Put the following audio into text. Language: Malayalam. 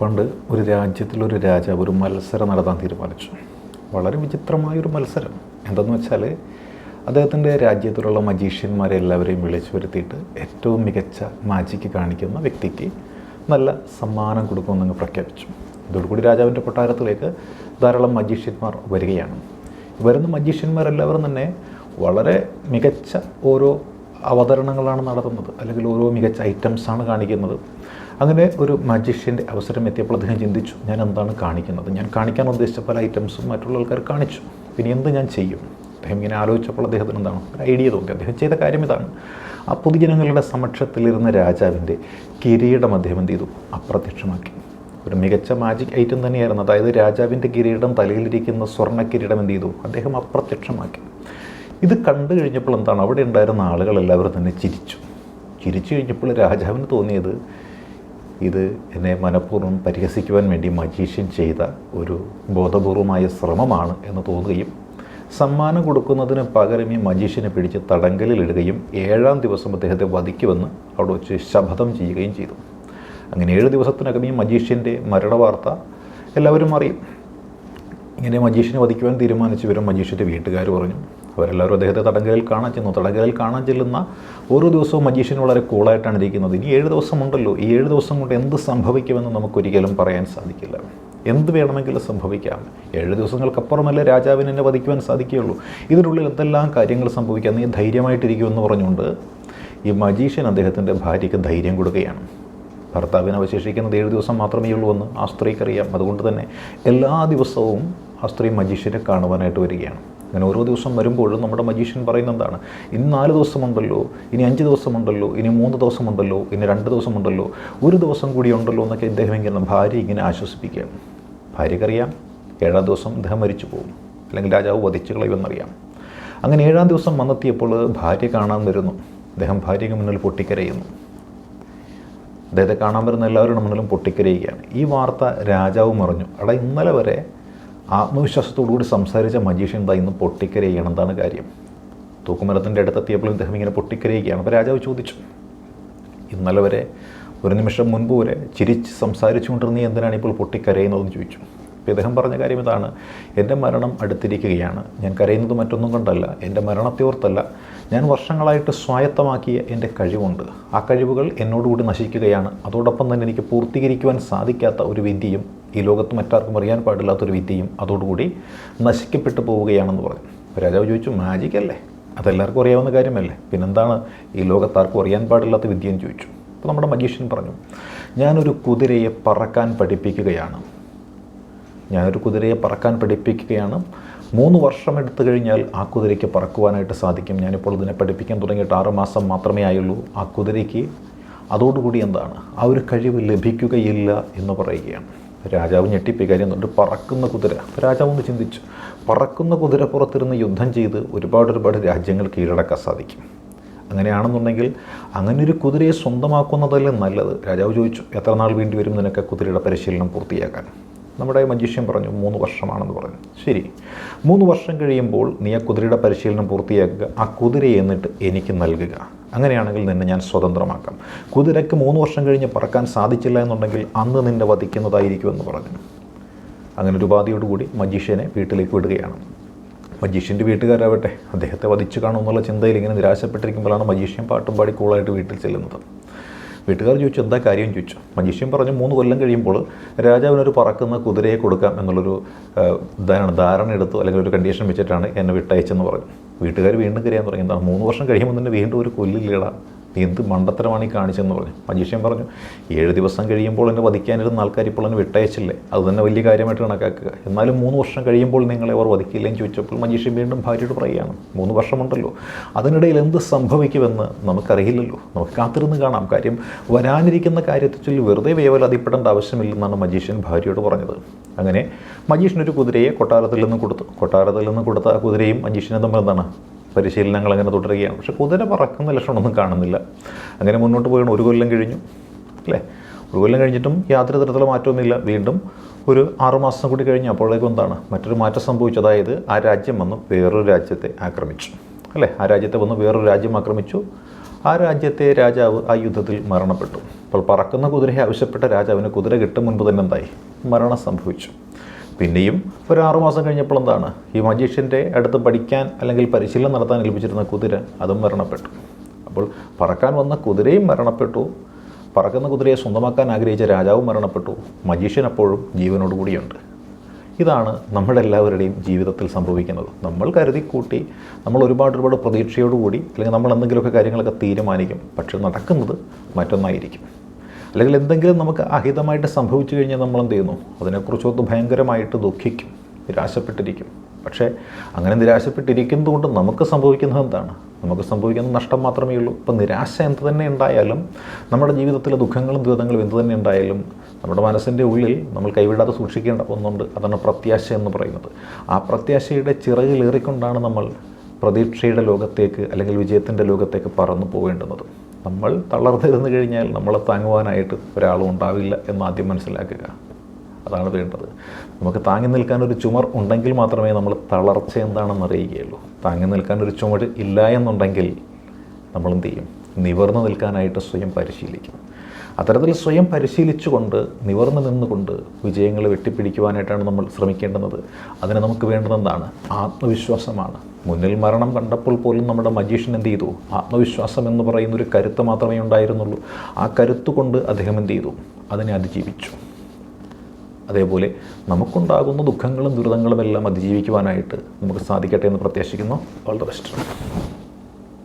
പണ്ട് ഒരു രാജ്യത്തിലൊരു രാജാവ് ഒരു മത്സരം നടത്താൻ തീരുമാനിച്ചു. വളരെ വിചിത്രമായൊരു മത്സരം. എന്തെന്ന് വെച്ചാൽ അദ്ദേഹത്തിന്റെ രാജ്യത്തിലുള്ള മജീഷ്യന്മാരെ എല്ലാവരെയും വിളിച്ചു വരുത്തിയിട്ട് ഏറ്റവും മികച്ച മാജിക്ക് കാണിക്കുന്ന വ്യക്തിക്ക് നല്ല സമ്മാനം കൊടുക്കുമെന്നങ്ങ് പ്രഖ്യാപിച്ചു. ഇതോടുകൂടി രാജാവിന്റെ കൊട്ടാരത്തിലേക്ക് ധാരാളം മജീഷ്യന്മാർ വരികയാണ്. വരുന്ന മജീഷ്യന്മാരെല്ലാവരും തന്നെ വളരെ മികച്ച ഓരോ അവതരണങ്ങളാണ് നടത്തുന്നത്. അല്ലെങ്കിൽ ഓരോ മികച്ച ഐറ്റംസാണ് കാണിക്കുന്നത്. അങ്ങനെ ഒരു മജീഷ്യന്റെ അവസരം എത്തിയപ്പോൾ അദ്ദേഹം ചിന്തിച്ചു ഞാൻ എന്താണ് കാണിക്കുന്നത്? ഞാൻ കാണിക്കാൻ ഉദ്ദേശിച്ച പല ഐറ്റംസും മറ്റുള്ള ആൾക്കാർ കാണിച്ചു. പിന്നെ എന്ത് ഞാൻ ചെയ്യും? അദ്ദേഹം ഇങ്ങനെ ആലോചിച്ചപ്പോൾ അദ്ദേഹത്തിന് എന്താണ്? ഒരു ഐഡിയ തോന്നി. അദ്ദേഹം ചെയ്ത കാര്യം ഇതാണ്. ആ പൊതുജനങ്ങളുടെ സമക്ഷത്തിലിരുന്ന രാജാവിന്റെ കിരീടം അദ്ദേഹം എന്ത് ചെയ്തു? അപ്രത്യക്ഷമാക്കി. ഒരു മികച്ച മാജിക് ഐറ്റം തന്നെയായിരുന്നു. അതായത് രാജാവിന്റെ കിരീടം തലയിലിരിക്കുന്ന സ്വർണ കിരീടം എന്ത് ചെയ്തു? അദ്ദേഹം അപ്രത്യക്ഷമാക്കി. ഇത് കണ്ടു കഴിഞ്ഞപ്പോൾ എന്താണ്? അവിടെ ഉണ്ടായിരുന്ന ആളുകളെല്ലാവരും തന്നെ ചിരിച്ചു. ചിരിച്ചു കഴിഞ്ഞപ്പോൾ രാജാവിന് തോന്നിയത് ഇത് എന്നെ മനഃപൂർവം പരിഹസിക്കുവാൻ വേണ്ടി മജീഷ്യൻ ചെയ്ത ഒരു ബോധപൂർവമായ ശ്രമമാണ് എന്ന് തോന്നുകയും സമ്മാനം കൊടുക്കുന്നതിന് പകരം ഈ മജീഷ്യനെ പിടിച്ച് തടങ്കലിലിടുകയും ഏഴാം ദിവസം അദ്ദേഹത്തെ വധിക്കുമെന്ന് അവിടെ വെച്ച് ശപഥം ചെയ്യുകയും ചെയ്തു. അങ്ങനെ ഏഴ് ദിവസത്തിനകം ഈ മജീഷ്യന്റെ മരണവാർത്ത എല്ലാവരും അറിയും. ഇങ്ങനെ മജീഷ്യനെ വധിക്കുവാൻ തീരുമാനിച്ചു വരും മജീഷ്യന്റെ വീട്ടുകാർ പറഞ്ഞു അവരെല്ലാവരും അദ്ദേഹത്തെ തടങ്കലിൽ കാണാൻ ചെന്നു. തടങ്കലിൽ കാണാൻ ചെല്ലുന്ന ഓരോ ദിവസവും മജീഷ്യൻ വളരെ കൂളായിട്ടാണ് ഇരിക്കുന്നത്. ഇനി ഏഴ് ദിവസമുണ്ടല്ലോ ഈ ഏഴ് ദിവസം കൊണ്ട് എന്ത് സംഭവിക്കുമെന്ന് നമുക്കൊരിക്കലും പറയാൻ സാധിക്കില്ല. എന്ത് വേണമെങ്കിലും സംഭവിക്കാം. ഏഴ് ദിവസങ്ങൾക്കപ്പുറമല്ലേ രാജാവിന് എന്നെ വധിക്കുവാൻ സാധിക്കുകയുള്ളൂ. ഇതിനുള്ളിൽ എന്തെല്ലാം കാര്യങ്ങൾ സംഭവിക്കാം നീ ധൈര്യമായിട്ടിരിക്കുമെന്ന് പറഞ്ഞുകൊണ്ട് ഈ മജീഷ്യൻ അദ്ദേഹത്തിന്റെ ഭാര്യയ്ക്ക് ധൈര്യം കൊടുക്കുകയാണ്. ഭർത്താവിന് അവശേഷിക്കുന്നത് ഏഴ് ദിവസം മാത്രമേ ഉള്ളൂ എന്ന് ആ സ്ത്രീക്കറിയാം അതുകൊണ്ട് തന്നെ എല്ലാ ദിവസവും ആ സ്ത്രീ മജീഷ്യനെ കാണുവാനായിട്ട് വരികയാണ്. അങ്ങനെ ഓരോ ദിവസം വരുമ്പോഴും നമ്മുടെ മജീഷ്യൻ പറയുന്ന എന്താണ് ഇനി നാല് ദിവസമുണ്ടല്ലോ ഇനി അഞ്ച് ദിവസമുണ്ടല്ലോ ഇനി മൂന്ന് ദിവസമുണ്ടല്ലോ ഇനി രണ്ട് ദിവസമുണ്ടല്ലോ ഒരു ദിവസം കൂടി ഉണ്ടല്ലോ എന്നൊക്കെ ഇദ്ദേഹം ഇങ്ങനെ ഭാര്യ ഇങ്ങനെ ആശ്വസിപ്പിക്കുകയാണ്. ഭാര്യക്കറിയാം ഏഴാം ദിവസം ഇദ്ദേഹം മരിച്ചു പോകും. അല്ലെങ്കിൽ രാജാവ് വധിച്ചു കളയുമെന്നറിയാം. അങ്ങനെ ഏഴാം ദിവസം വന്നെത്തിയപ്പോൾ ഭാര്യ കാണാൻ വരുന്നു. അദ്ദേഹം ഭാര്യയ്ക്ക് മുന്നിൽ പൊട്ടിക്കരയുന്നു. അദ്ദേഹത്തെ കാണാൻ വരുന്ന എല്ലാവരുടെ മുന്നിലും പൊട്ടിക്കരയുകയാണ്. ഈ വാർത്ത രാജാവും അറിഞ്ഞു അവിടെ ഇന്നലെ വരെ ആത്മവിശ്വാസത്തോടുകൂടി സംസാരിച്ച മജീഷ്യൻ എന്താ ഇന്ന് പൊട്ടിക്കരയുകയാണ്. എന്താണ് കാര്യം? തൂക്കുമരത്തിന്റെ അടുത്തെത്തിയപ്പോൾ ഇദ്ദേഹം ഇങ്ങനെ പൊട്ടിക്കരയുകയാണ്. അപ്പോൾ രാജാവ് ചോദിച്ചു ഇന്നലെ വരെ ഒരു നിമിഷം മുൻപ് വരെ ചിരിച്ച് സംസാരിച്ചുകൊണ്ടിരുന്ന എന്തിനാണ് ഇപ്പോൾ പൊട്ടിക്കരയുന്നതെന്ന് ചോദിച്ചു? അപ്പോൾ ഇദ്ദേഹം പറഞ്ഞ കാര്യം ഇതാണ്. എന്റെ മരണം അടുത്തിരിക്കുകയാണ്. ഞാൻ കരയുന്നത് മറ്റൊന്നും കൊണ്ടല്ല. എന്റെ മരണത്തെ ഓർത്തല്ല. ഞാൻ വർഷങ്ങളായിട്ട് സ്വായത്തമാക്കിയ എന്റെ കഴിവുണ്ട്. ആ കഴിവുകൾ എന്നോടുകൂടി നശിക്കുകയാണ്. അതോടൊപ്പം തന്നെ എനിക്ക് പൂർത്തീകരിക്കുവാൻ സാധിക്കാത്ത ഒരു വിദ്യയും ഈ ലോകത്ത് മറ്റാർക്കും അറിയാൻ പാടില്ലാത്തൊരു വിദ്യയും അതോടുകൂടി നശിക്കപ്പെട്ടു പോവുകയാണെന്ന് പറഞ്ഞു. രാജാവ് ചോദിച്ചു മാജിക് അല്ലേ? അതെല്ലാവർക്കും അറിയാവുന്ന കാര്യമല്ലേ? പിന്നെന്താണ് ഈ ലോകത്താർക്കും അറിയാൻ പാടില്ലാത്ത വിദ്യ എന്ന് ചോദിച്ചു. അപ്പോൾ നമ്മുടെ മജീഷ്യൻ പറഞ്ഞു ഞാനൊരു കുതിരയെ പറക്കാൻ പഠിപ്പിക്കുകയാണ്. ഞാനൊരു കുതിരയെ പറക്കാൻ പഠിപ്പിക്കുകയാണ്. മൂന്ന് വർഷം എടുത്തു കഴിഞ്ഞാൽ ആ കുതിരയ്ക്ക് പറക്കുവാനായിട്ട് സാധിക്കും. ഞാനിപ്പോൾ ഇതിനെ പഠിപ്പിക്കാൻ തുടങ്ങിയിട്ട് ആറ് മാസം മാത്രമേ ആയുള്ളൂ. ആ കുതിരയ്ക്ക് അതോടുകൂടി എന്താണ്? ആ ഒരു കഴിവ് ലഭിക്കുകയില്ല എന്ന് പറയുകയാണ്. രാജാവ് ഞെട്ടിപ്പോയി. കാര്യം കൊണ്ട് പറക്കുന്ന കുതിര. രാജാവ് ഒന്ന് ചിന്തിച്ചു. പറക്കുന്ന കുതിര പുറത്തിരുന്ന് യുദ്ധം ചെയ്ത് ഒരുപാട് ഒരുപാട് രാജ്യങ്ങൾ കീഴടക്കാൻ സാധിക്കും. അങ്ങനെയാണെന്നുണ്ടെങ്കിൽ അങ്ങനെ ഒരു കുതിരയെ സ്വന്തമാക്കുന്നതല്ലേ നല്ലത്? രാജാവ് ചോദിച്ചു. എത്ര നാൾ വേണ്ടി വരും നിനക്ക് കുതിരയുടെ പരിശീലനം പൂർത്തിയാക്കാൻ? നമ്മുടെ മജീഷ്യൻ പറഞ്ഞു മൂന്ന് വർഷമാണെന്ന് പറഞ്ഞു. ശരി. മൂന്ന് വർഷം കഴിയുമ്പോൾ നീ ആ കുതിരയുടെ പരിശീലനം പൂർത്തിയാക്കുക. ആ കുതിരയെ എന്നിട്ട് എനിക്ക് നൽകുക. അങ്ങനെയാണെങ്കിൽ നിന്നെ ഞാൻ സ്വതന്ത്രമാക്കാം. കുതിരയ്ക്ക് മൂന്ന് വർഷം കഴിഞ്ഞ് പറക്കാൻ സാധിച്ചില്ല എന്നുണ്ടെങ്കിൽ അന്ന് നിന്നെ വധിക്കുന്നതായിരിക്കുമെന്ന് പറഞ്ഞു. അങ്ങനെ ഒരു ഉപാധിയോടുകൂടി മജീഷ്യനെ വീട്ടിലേക്ക് വിടുകയാണ്. മജീഷ്യന്റെ വീട്ടുകാരാവട്ടെ അദ്ദേഹത്തെ വധിച്ചു കാണുമെന്നുള്ള ചിന്തയിൽ ഇങ്ങനെ നിരാശപ്പെട്ടിരിക്കുമ്പോഴാണ് മജീഷ്യൻ പാട്ടും പാടി കൂളായിട്ട് വീട്ടിൽ ചെല്ലുന്നത്. വീട്ടുകാർ ചോദിച്ചു എന്താ കാര്യം? ചോദിച്ചു. മജീഷ്യൻ പറഞ്ഞു മൂന്ന് കൊല്ലം കഴിയുമ്പോൾ രാജാവിനൊരു പറക്കുന്ന കുതിരയെ കൊടുക്കാം എന്നുള്ളൊരു ഇതാണ് ധാരണ എടുത്തു അല്ലെങ്കിൽ ഒരു കണ്ടീഷൻ വെച്ചിട്ടാണ് എന്നെ വിട്ടയച്ചെന്ന് പറഞ്ഞു. വീട്ടുകാർ വീണ്ടും കരയാൻ തുടങ്ങി. എന്താണ് മൂന്ന് വർഷം കഴിയുമ്പോൾ തന്നെ വീണ്ടും ഒരു കൊല്ലില്ലടാ? നീ എന്ത് മണ്ടത്തരമാണ് ഈ കാണിച്ചെന്ന് പറഞ്ഞു. മജീഷ്യൻ പറഞ്ഞു ഏഴ് ദിവസം കഴിയുമ്പോൾ എന്നെ വധിക്കാനിരുന്ന ആൾക്കാർ ഇപ്പോൾ എന്നെ വിട്ടയച്ചില്ലേ? അത് തന്നെ വലിയ കാര്യമായിട്ട് കണക്കാക്കുക. എന്നാലും മൂന്ന് വർഷം കഴിയുമ്പോൾ നിങ്ങളെ അവർ വധിക്കില്ലെന്ന് ചോദിച്ചപ്പോൾ മജീഷ്യൻ വീണ്ടും ഭാര്യയോട് പറയുകയാണ്. മൂന്ന് വർഷമുണ്ടല്ലോ. അതിനിടയിൽ എന്ത് സംഭവിക്കുമെന്ന് നമുക്കറിയില്ലല്ലോ. നമുക്ക് കാത്തിരുന്ന് കാണാം. കാര്യം വരാനിരിക്കുന്ന കാര്യത്തെ ചൊല്ലി വെറുതെ വേവലാതിപ്പെടേണ്ട ആവശ്യമില്ലെന്നാണ് മജീഷ്യൻ ഭാര്യയോട് പറഞ്ഞത്. അങ്ങനെ മജീഷ്യൻ ഒരു കുതിരയെ കൊട്ടാരത്തിൽ നിന്ന് കൊടുത്തു. കൊട്ടാരത്തിൽ നിന്ന് കൊടുത്ത കുതിരയും മജീഷ്യനും തമ്മിൽ എന്താണ്? പരിശീലനങ്ങൾ അങ്ങനെ തുടരുകയാണ്. പക്ഷെ കുതിര പറക്കുന്ന ലക്ഷണമൊന്നും കാണുന്നില്ല. അങ്ങനെ മുന്നോട്ട് പോയാണ്. ഒരു കൊല്ലം കഴിഞ്ഞു. അല്ലേ? ഒരു കൊല്ലം കഴിഞ്ഞിട്ടും യാതൊരു തരത്തിലുള്ള മാറ്റമൊന്നുമില്ല വീണ്ടും ഒരു ആറുമാസം കൂടി കഴിഞ്ഞ്. അപ്പോഴേക്കും എന്താണ്? മറ്റൊരു മാറ്റം സംഭവിച്ചു. അതായത് ആ രാജ്യം വന്ന് വേറൊരു രാജ്യത്തെ ആക്രമിച്ചു. അല്ലേ? ആ രാജ്യത്തെ വന്ന് വേറൊരു രാജ്യം ആക്രമിച്ചു. ആ രാജ്യത്തെ രാജാവ് ആ യുദ്ധത്തിൽ മരണപ്പെട്ടു. അപ്പോൾ പറക്കുന്ന കുതിരയെ ആവശ്യപ്പെട്ട രാജാവിന് കുതിര കിട്ടും മുൻപ് തന്നെ എന്തായി? മരണം സംഭവിച്ചു. പിന്നെയും ഒരു ആറുമാസം കഴിഞ്ഞപ്പോൾ എന്താണ്? ഈ മജീഷ്യന്റെ അടുത്ത് പഠിക്കാൻ അല്ലെങ്കിൽ പരിശീലനം നടത്താൻ ഏൽപ്പിച്ചിരുന്ന കുതിര അതും മരണപ്പെട്ടു. അപ്പോൾ പറക്കാൻ വന്ന കുതിരയും മരണപ്പെട്ടു. പറക്കുന്ന കുതിരയെ സ്വന്തമാക്കാൻ ആഗ്രഹിച്ച രാജാവും മരണപ്പെട്ടു. മജീഷ്യൻ അപ്പോഴും ജീവനോടുകൂടിയുണ്ട് ഇതാണ് നമ്മുടെ എല്ലാവരുടെയും ജീവിതത്തിൽ സംഭവിക്കുന്നത്. നമ്മൾ കരുതി കൂട്ടി നമ്മൾ ഒരുപാട് ഒരുപാട് പ്രതീക്ഷയോടുകൂടി അല്ലെങ്കിൽ നമ്മൾ എന്തെങ്കിലുമൊക്കെ കാര്യങ്ങളൊക്കെ തീരുമാനിക്കും. പക്ഷെ നടക്കുന്നത് മറ്റൊന്നായിരിക്കും. അല്ലെങ്കിൽ എന്തെങ്കിലും നമുക്ക് അഹിതമായിട്ട് സംഭവിച്ചു കഴിഞ്ഞാൽ നമ്മൾ എന്ത് ചെയ്യുന്നു അതിനെക്കുറിച്ചൊന്ന് ഭയങ്കരമായിട്ട് ദുഃഖിക്കും നിരാശപ്പെട്ടിരിക്കും. പക്ഷേ അങ്ങനെ നിരാശപ്പെട്ടിരിക്കുന്നത് കൊണ്ട് നമുക്ക് സംഭവിക്കുന്നത് എന്താണ്? നമുക്ക് സംഭവിക്കുന്ന നഷ്ടം മാത്രമേ ഉള്ളൂ. ഇപ്പം നിരാശ എന്ത് തന്നെ ഉണ്ടായാലും നമ്മുടെ ജീവിതത്തിലെ ദുഃഖങ്ങളും ദുരിതങ്ങളും എന്ത് തന്നെ ഉണ്ടായാലും നമ്മുടെ മനസ്സിന്റെ ഉള്ളിൽ നമ്മൾ കൈവിടാതെ സൂക്ഷിക്കേണ്ട ഒന്നുണ്ട്. അതാണ് പ്രത്യാശ എന്ന് പറയുന്നത്. ആ പ്രത്യാശയുടെ ചിറകിലേറിക്കൊണ്ടാണ് നമ്മൾ പ്രതീക്ഷയുടെ ലോകത്തേക്ക് അല്ലെങ്കിൽ വിജയത്തിന്റെ ലോകത്തേക്ക് പറന്നു പോവേണ്ടുന്നത്. നമ്മൾ തളർന്നിരുന്നു കഴിഞ്ഞാൽ നമ്മളെ താങ്ങുവാനായിട്ട് ഒരാളും ഉണ്ടാവില്ല എന്ന് ആദ്യം മനസ്സിലാക്കുക. അതാണ് വേണ്ടത്. നമുക്ക് താങ്ങി നിൽക്കാൻ ഒരു ചുമർ ഉണ്ടെങ്കിൽ മാത്രമേ നമ്മൾ തളർച്ച എന്താണെന്ന് അറിയുകയുള്ളൂ. താങ്ങി നിൽക്കാൻ ഒരു ചുമർ ഇല്ല എന്നുണ്ടെങ്കിൽ നമ്മൾ എന്ത് ചെയ്യും? നിവർന്നു നിൽക്കാനായിട്ട് സ്വയം പരിശീലിക്കും. അത്തരത്തിൽ സ്വയം പരിശീലിച്ചുകൊണ്ട് നിവർന്നു നിന്നുകൊണ്ട് വിജയങ്ങൾ വെട്ടിപ്പിടിക്കുവാനായിട്ടാണ് നമ്മൾ ശ്രമിക്കേണ്ടുന്നത്. അതിന് നമുക്ക് വേണ്ടത് എന്താണ്? ആത്മവിശ്വാസമാണ്. മുന്നിൽ മരണം കണ്ടപ്പോൾ പോലും നമ്മുടെ മജീഷ്യൻ എന്ത് ചെയ്തു? ആത്മവിശ്വാസം എന്ന് പറയുന്ന ഒരു കരുത്ത് മാത്രമേ ഉണ്ടായിരുന്നുള്ളൂ. ആ കരുത്ത് കൊണ്ട് അദ്ദേഹം എന്ത് ചെയ്തു? അതിനെ അതിജീവിച്ചു. അതേപോലെ നമുക്കുണ്ടാകുന്ന ദുഃഖങ്ങളും ദുരിതങ്ങളും എല്ലാം അതിജീവിക്കുവാനായിട്ട് നമുക്ക് സാധിക്കട്ടെ എന്ന് പ്രത്യാശിക്കുന്നു. All the best